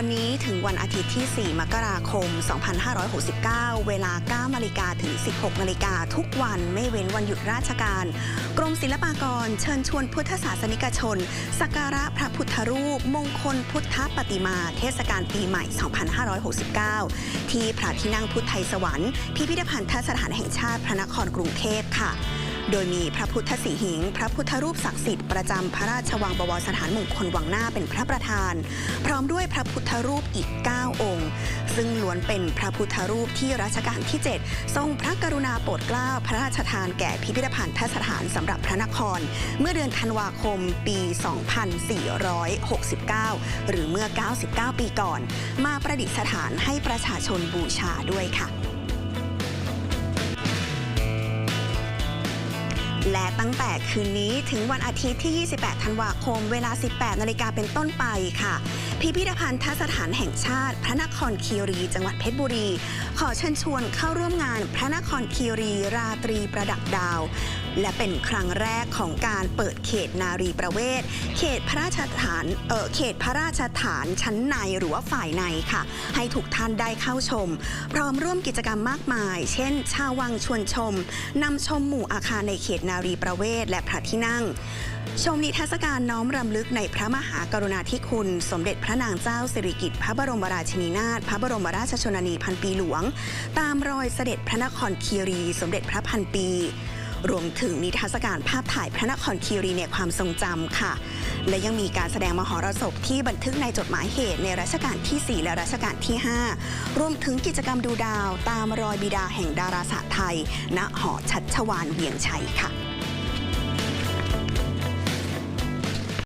วันนี้ถึงวันอาทิตย์ที่ 4 มกราคม 2569 เวลา 9นาฬิกาถึง 16นาฬิกาทุกวันไม่เว้นวันหยุดราชการ กรมศิลปากรเชิญชวนพุทธศาสนิกชน สักการะพระพุทธรูป มงคลพุทธปฏิมา เทศกาลปีใหม่ 2569 ที่พระที่นั่งพุทธไทยสวรรค์ พิพิธภัณฑสถานแห่งชาติพระนครกรุงเทพค่ะ โดยมีพระพุทธสีหิง พระพุทธรูปศักดิ์สิทธิ์ประจำพระราชวังบวรสถานมงคลวังหน้าเป็นพระประธาน พร้อมด้วยพระพุทธรูปอีก 9 องค์ ซึ่งล้วนเป็นพระพุทธรูปที่รัชกาลที่ 7 ทรงพระกรุณาโปรดเกล้าพระราชทานแก่พิพิธภัณฑสถานสำหรับพระนคร เมื่อเดือนธันวาคมปี 2469 หรือเมื่อ 99 ปีก่อน มาประดิษฐานให้ประชาชนบูชาด้วยค่ะ และตั้งแต่คืนนี้ถึงวันอาทิตย์ที่ 28 ธันวาคม เวลา 18 นาฬิกาเป็นต้นไปค่ะ พิพิธภัณฑสถานแห่งชาติ พระนครคีรี จังหวัดเพชรบุรี ขอเชิญชวนเข้าร่วมงานพระนครคีรีราตรีประดับดาว และเป็นครั้งแรกของการเปิดเขตนารีประเวศ เขตพระราชฐานเออเขตพระราชฐานชั้นในหรือว่าฝ่ายในค่ะ ให้ทุกท่านได้เข้าชม พร้อมร่วมกิจกรรมมากมาย เช่น ชาววังชวนชมนำชมหมู่อาคารในเขตนารีประเวศและพระที่นั่ง ชมนิทรรศการน้อมรำลึกในพระมหากรุณาธิคุณ สมเด็จพระระนางเจ้าสิริกิติ์พระบรมราชินีนาถพระบรมราชชนนีพันปีหลวง ตามรอยเสด็จพระนครคีรี สมเด็จพระพันปี รวมถึงนิทรรศการภาพถ่ายพระนครคีรีในความทรงจำค่ะ และยังมีการแสดงมหรสพที่บันทึกในจดหมายเหตุในรัชกาลที่ 4 และรัชกาลที่ 5 รวมถึงกิจกรรมดูดาว ตามรอยบิดาแห่งดาราศาสตร์ไทย ณหอชัชวานเวียงชัยค่ะ